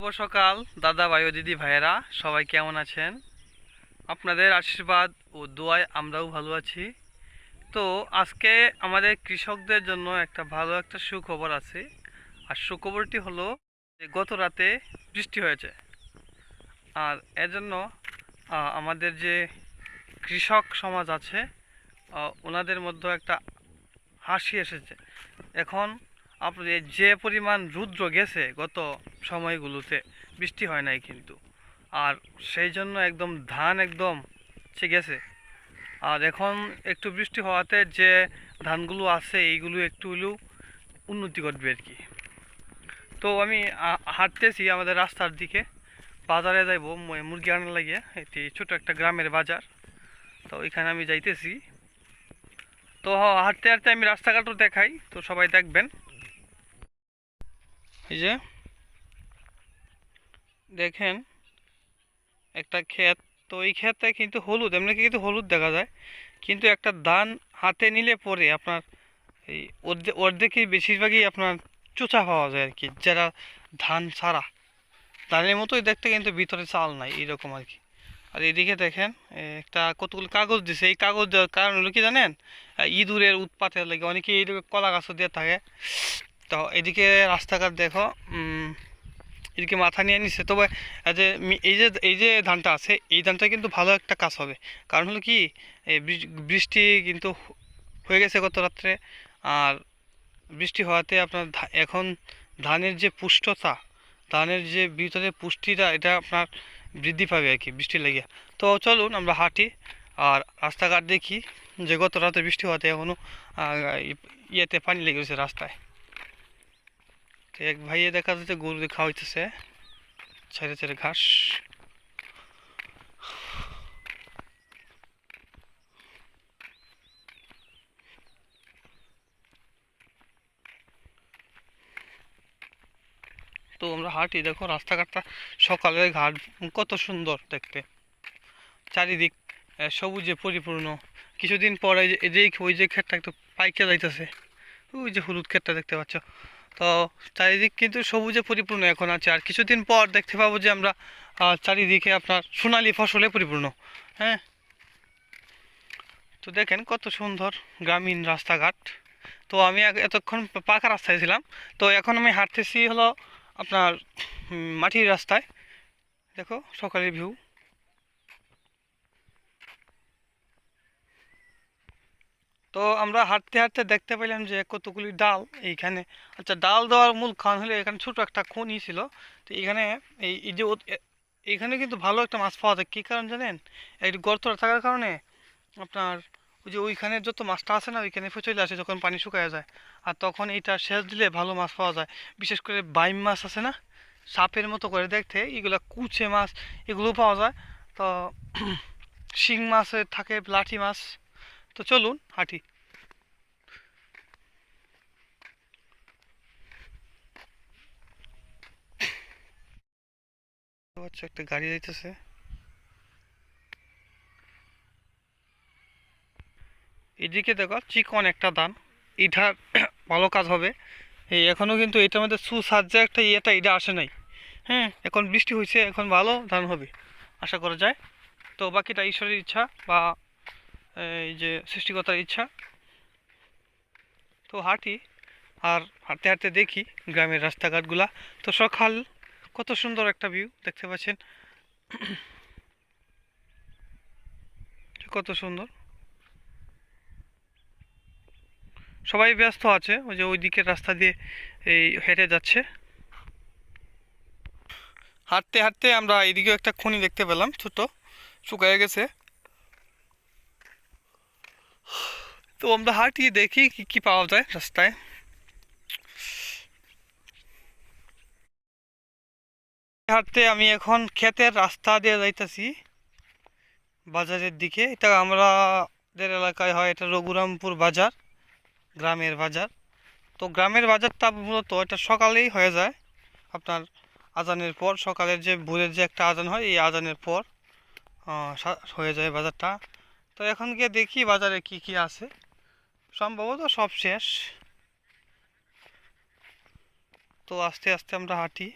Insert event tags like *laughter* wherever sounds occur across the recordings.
শুভ সকাল, দাদা ভাই ও দিদি ভাইয়েরা, সবাই কেমন আছেন? আপনাদের আশীর্বাদ ও দোয়ায় আমরাও ভালো আছি। তো আজকে আমাদের কৃষকদের জন্য একটা ভালো একটা সুখবর আছে। আর সুখবরটি হলো যে গত রাতে বৃষ্টি হয়েছে। আর এর জন্য আমাদের যে কৃষক সমাজ আছে ওনাদের মধ্যে একটা হাসি এসেছে। এখন আপনি যে পরিমাণ রুদ্র গেছে গত সময়গুলোতে, বৃষ্টি হয় নাই কিন্তু। আর সেই জন্য একদম ধান একদম সে গেছে। আর এখন একটু বৃষ্টি হওয়াতে যে ধানগুলো আছে, এইগুলো একটু হলেও উন্নতি করবে আর কি। তো আমি হাঁটতেছি আমাদের রাস্তার দিকে। বাজারে যাইব মুরগি আনার লাগে। এটি ছোট একটা গ্রামের বাজার। তো ওইখানে আমি যাইতেছি। তো হাঁটতে হাঁটতে আমি রাস্তাঘাটও দেখাই, তো সবাই দেখবেন। এই যে, দেখেন, একটা ক্ষেত, তো এই ক্ষেতে কিন্তু হলুদ, এমনি কিন্তু হলুদ দেখা যায়, কিন্তু একটা ধান হাতে নিলে পরে আপনার এই অর্ধেক অর্ধেকই বেশিরভাগই আপনার চোচা পাওয়া যায় আর কি যারা ধান ছাড়া। ধানের মতোই দেখতে কিন্তু ভিতরে চাল নাই, এইরকম আর কি আর এদিকে দেখেন একটা কতগুলো কাগজ দিছে, এই কাগজ দেওয়ার কারণ হলো কি জানেন? ইঁদুরের উৎপাতের লাগে অনেকে এইদিকে কলা গাছও দিয়ে থাকে। তো এদিকে রাস্তাঘাট দেখো এদিকে মাথা নিয়ে নিচ্ছে। তবে যে এই যে এই যে ধানটা আছে, এই ধানটা কিন্তু ভালো একটা কাজ হবে। কারণ হলো কি বৃষ্টি কিন্তু হয়ে গেছে গত রাত্রে। আর বৃষ্টি হওয়াতে আপনার এখন ধানের যে পুষ্টতা, ধানের যে ভিতরে পুষ্টিটা, এটা আপনার বৃদ্ধি পাবে আর কি, বৃষ্টি লেগে তো চলুন আমরা হাঁটি আর রাস্তাঘাট দেখি যে গত রাতে বৃষ্টি হওয়াতে এখনও ইয়েতে পানি লেগে গেছে রাস্তায়। এক ভাইয়ে দেখা যাচ্ছে গরু খাওয়াইতেছে। ছেড়ে ছেড়ে ঘাস। তো আমরা হাঁটি, দেখো রাস্তাঘাটটা সকালের ঘাট, কত সুন্দর দেখতে। চারিদিক সবুজে পরিপূর্ণ। কিছুদিন পরে এই যে, ওই যে ক্ষেতটা একটু পাইকে যাইতেছে। ওই যে হলুদ ক্ষেতটা দেখতে পাচ্ছ। তো চারিদিক কিন্তু সবুজে পরিপূর্ণ এখন আছে। আর কিছুদিন পর দেখতে পাবো যে আমরা চারিদিকে আপনার সোনালি ফসলে পরিপূর্ণ হ্যাঁ? তো দেখেন কত সুন্দর গ্রামীণ রাস্তাঘাট। তো আমি এতক্ষণ পাকা রাস্তায় ছিলাম, তো এখন আমি হাঁটতেছি হলো আপনার মাটির রাস্তায়। দেখো সকালের ভিউ। তো আমরা হাঁটতে হাঁটতে দেখতে পেলাম যে কতগুলি ডাল এইখানে। আচ্ছা ডাল দেওয়ার মূল খান হলে এখানে ছোট একটা খনি ছিল। তো এখানে এই যে এখানে কিন্তু ভালো একটা মাছ পাওয়া যায়। কী কারণ জানেন? এই গর্তটা থাকার কারণে আপনার ওই যে ওইখানে যত মাছটা আছে না, ওইখানে চলে আসে যখন পানি শুকায় যায়। আর তখন এইটা সেচ দিলে ভালো মাছ পাওয়া যায়। বিশেষ করে বাইম মাছ আছে না, সাপের মতো করে দেখতে। এগুলো কুচে মাছ এগুলো পাওয়া যায়। তো শিং মাছে থাকে, লাঠি মাছ তো চলুন, হাঁটি। একটা গাড়ি যাইতেছে। এদিকে দেখো, চিকন একটা ধান। এটা ভালো কাজ হবে। এই এখনও কিন্তু এটার মধ্যে সুসাহায্য একটা ইয়েটা এটা আসে নাই। হ্যাঁ এখন বৃষ্টি হয়েছে এখন ভালো ধান হবে, আশা করা যায়। তো বাকিটা ঈশ্বরের ইচ্ছা বা এই যে সৃষ্টিকর্তার ইচ্ছা। তো হাঁটি, আর হাঁটতে হাঁটতে দেখি গ্রামের রাস্তাঘাটগুলা। তো সকাল, কত সুন্দর একটা ভিউ দেখতে পাচ্ছেন। কত সুন্দর। সবাই ব্যস্ত আছে, ওই যে ওই দিকের রাস্তা দিয়ে এই হেঁটে যাচ্ছে। হাঁটতে হাঁটতে আমরা এইদিকেও একটা খনি দেখতে পেলাম, ছোট, শুকায় গেছে। তো আমরা হাঁটি দেখি কি কি পাওয়া যায় রাস্তায়। হাঁটতে আমি এখন ক্ষেতের রাস্তা দিয়ে যাইতেছি বাজারের দিকে। এটা আমাদের এলাকায় হয়, এটা রঘুরামপুর বাজার, গ্রামের বাজার। তো গ্রামের বাজারটা মূলত এটা সকালেই হয়ে যায়। আপনার আজানের পর, সকালের যে ভোরের যে একটা আজান হয়, এই আজানের পর হয়ে যায় বাজারটা। তো এখন গিয়ে দেখি বাজারে কি কি আছে। সম্ভবত সব শেষ। তো আস্তে আস্তে আমরা হাঁটি।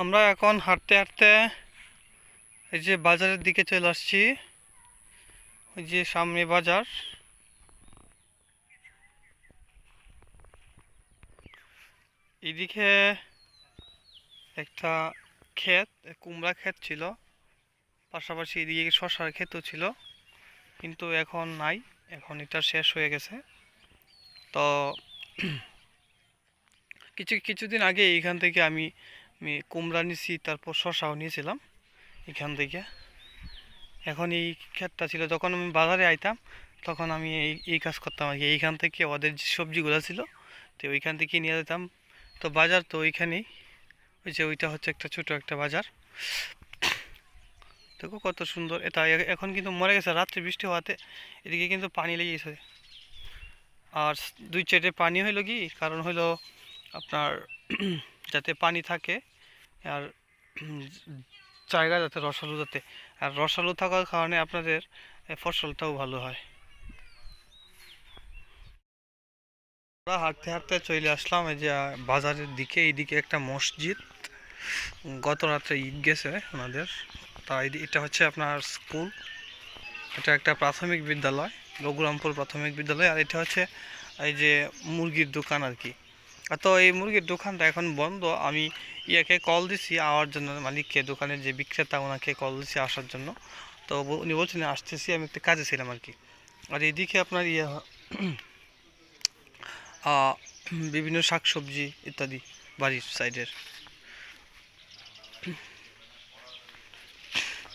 আমরা এখন হাঁটতে হাঁটতে এই যে বাজারের দিকে চলে আসছি। ওই যে সামনে বাজার। এদিকে একটা ক্ষেত, কুমড়া ক্ষেত ছিল। পাশাপাশি এদিকে শশার ক্ষেতও ছিল। কিন্তু এখন নাই, এখন এটা শেষ হয়ে গেছে। তো কিছু, কিছুদিন আগে এইখান থেকে আমি আমি কুমড়া নিয়েছি তারপর শশাও নিয়েছিলাম এখান থেকে। এখন এই ক্ষেতটা ছিল, যখন আমি বাজারে আইতাম, তখন আমি এই এই কাজ করতাম আর কি। এইখান থেকে ওদের যে সবজিগুলো ছিল, তো ওইখান থেকে নিয়ে যেতাম। তো বাজার তো ওইখানেই, ওই যে ওইটা হচ্ছে একটা ছোট একটা বাজার। দেখো কত সুন্দর, এটা এখন কিন্তু মরে গেছে, রাত্রে বৃষ্টি হওয়াতে এদিকে কিন্তু পানি লেগে গেছে। আর দুই চেটে পানি হইল কি, কারণ হইল আপনার যাতে পানি থাকে আর জায়গা যাতে রসালো যাতে, আর রসালো থাকার কারণে আপনাদের ফসলটাও ভালো হয়। আমরা হাঁটতে হাঁটতে চলে আসলাম এই যে বাজারের দিকে, এইদিকে একটা মসজিদ। গত রাত্রে ঈদ গেছে ওনাদের, তাই এটা হচ্ছে আপনার স্কুল। এটা একটা প্রাথমিক বিদ্যালয় রঘুরামপুর প্রাথমিক বিদ্যালয়, আর এটা হচ্ছে এই যে মুরগির দোকান আর কি। তো এই মুরগির দোকানটা এখন বন্ধ। আমি ইয়াকে কল দিছি, আওয়ার জন্য মালিককে, দোকানের যে বিক্রেতা, ওনাকে কল দিছি আসার জন্য। তো উনি বলছেন, আসতেছি, আমি একটা কাজে ছিলাম আর কি আর এদিকে আপনার ইয়ে *clears throat* বিভিন্ন শাকসবজি ইত্যাদি বাড়ির সাইডের।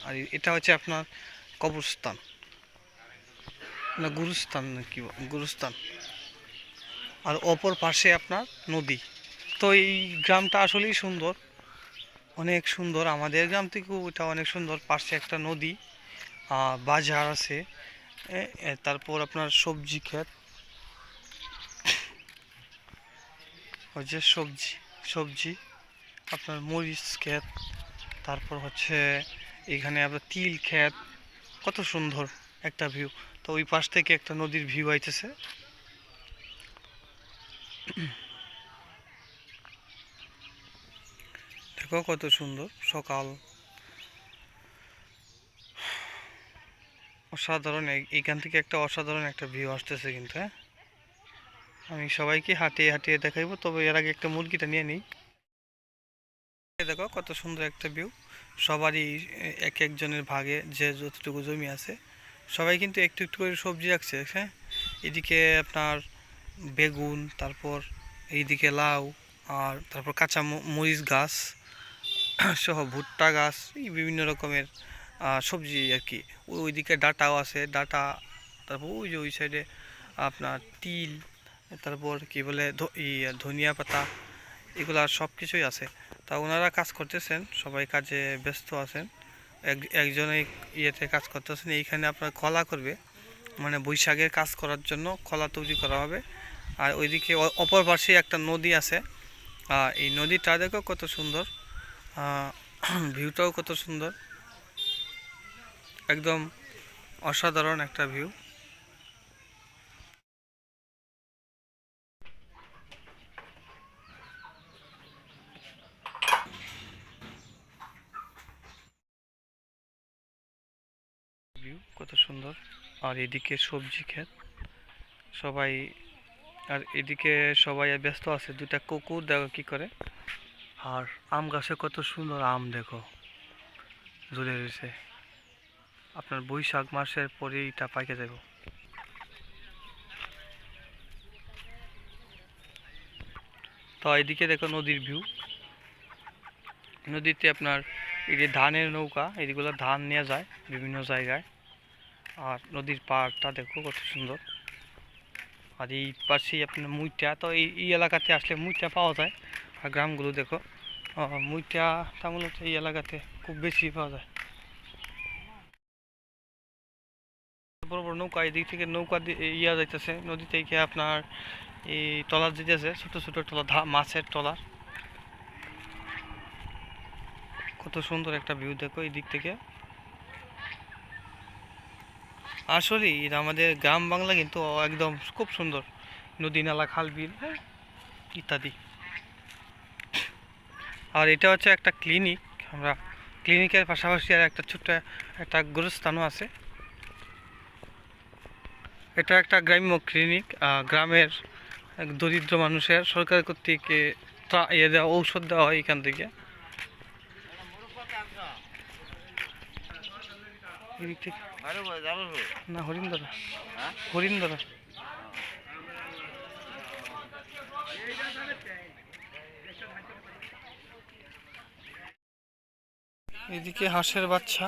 আর এটা হচ্ছে আপনার কবরস্থান। না, গুরুস্থান কি গুরুস্থান। আর অপর পাশে আপনার নদী। তো এই গ্রামটা আসলেই সুন্দর। অনেক সুন্দর। আমাদের গ্রাম থেকেও এটা অনেক সুন্দর। পাশে একটা নদী বাজার আছে। তারপর আপনার সবজি ক্ষেত। যে সবজি সবজি, আপনার মরিচ ক্ষেত। তারপর হচ্ছে এখানে আপনার তিল ক্ষেত। কত সুন্দর একটা ভিউ তো ওই পাশ থেকে একটা নদীর ভিউ আইতেছে। দেখো কত সুন্দর সকাল। অসাধারণ এই- এইখান থেকে একটা অসাধারণ একটা ভিউ আসতেছে কিন্তু হ্যাঁ? আমি সবাইকে হাঁটিয়ে হাঁটিয়ে দেখাইবো, তবে এর আগে একটা মুরগিটা নিয়ে নিই। দেখো কত সুন্দর একটা ভিউ সবারই এক একজনের ভাগে যে যতটুকু জমি আছে, সবাই কিন্তু একটু একটু করে সবজি রাখছে হ্যাঁ? এদিকে আপনার বেগুন, তারপর এইদিকে লাউ আর তারপর কাঁচা মরিচ গাছ *clears throat* সহ ভুট্টা গাছ, এই বিভিন্ন রকমের সবজি আর কি। ওই ওইদিকে ডাটাও আছে, ডাটা, তারপর ওই যে ওই সাইডে আপনার তিল, তারপর কি বলে ধনিয়া পাতা, এগুলা সব কিছুই আছে। তা ওনারা কাজ করতেছেন, সবাই কাজে ব্যস্ত আছেন। এক, একজন ইয়েতে কাজ করতেছেন, এইখানে আপনার কলা করবে। মানে বৈশাখের কাজ করার জন্য কলা তৈরি করা হবে। আর ওইদিকে অপর পাশে একটা নদী আছে। এই নদীটা দেখো কত সুন্দর। *clears throat* ভিউটাও কত সুন্দর। একদম অসাধারণ একটা ভিউ। ভিউ কত সুন্দর। আর এদিকে সবজি ক্ষেত। সবাই আর এদিকে সবাই ব্যস্ত আছে দুটা কুকুর দেখো কি করে। আর আম গাছে কত সুন্দর আম দেখো ঝুলে রয়েছে। আপনার বৈশাখ মাসের পরেই এটা পাইকে যাব তো এদিকে দেখো নদীর ভিউ। নদীতে আপনার এই যে ধানের নৌকা এইগুলো ধান নেওয়া যায় বিভিন্ন জায়গায়। আর নদীর পাড়টা দেখো কত সুন্দর। আর এই পাশেই আপনার মুইটা, তো এই এই এলাকাতে আসলে মুইটা পাওয়া যায়। আর গ্রামগুলো দেখো মুইটা তা মূলত এই এলাকাতে খুব বেশি পাওয়া যায়। বড় বড় নৌকা, এদিক থেকে নৌকা ইয়া যাইতেছে, নদী থেকে আপনার এই টলার যেতেছে, ছোট ছোট ধা, মাছের টলার। কত সুন্দর একটা ভিউ দেখো এই দিক থেকে। আসলে আমাদের গ্রাম বাংলা কিন্তু একদম খুব সুন্দর। নদী, নালা, খাল, বিল হ্যাঁ ইত্যাদি। আর এটা হচ্ছে একটা ক্লিনিক আমরা ক্লিনিকের পাশাপাশি আর একটা ছোট্ট একটা গুরুস্থানও আছে। এটা একটা গ্রাম্য ক্লিনিক গ্রামের দরিদ্র মানুষের সরকার কর্তৃক ইয়ে দেওয়া, ঔষধ দেওয়া হয় এখান থেকে। এদিক থেকে না হরিন্দরা হরিন্দরা এদিকে হাঁসের বাচ্চা।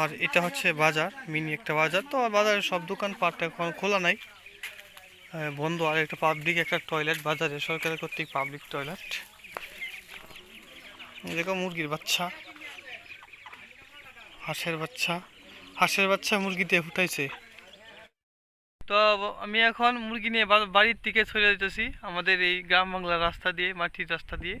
আর এটা হচ্ছে বাজার মিনি একটা বাজার। তো বাজারের সব দোকান পাটটা এখন খোলা নাই। বন্ধ। আর একটা পাবলিক একটা টয়লেট বাজারে সরকারের কর্তৃক পাবলিক টয়লেট এরকম মুরগির বাচ্চা। হাঁসের বাচ্চা। হাঁসের বাচ্চা মুরগি দিয়ে ফুটাইছে তো আমি এখন মুরগি নিয়ে বাড়ির দিকে চলে যেতেছি আমাদের এই গ্রাম বাংলার রাস্তা দিয়ে, মাটির রাস্তা দিয়ে।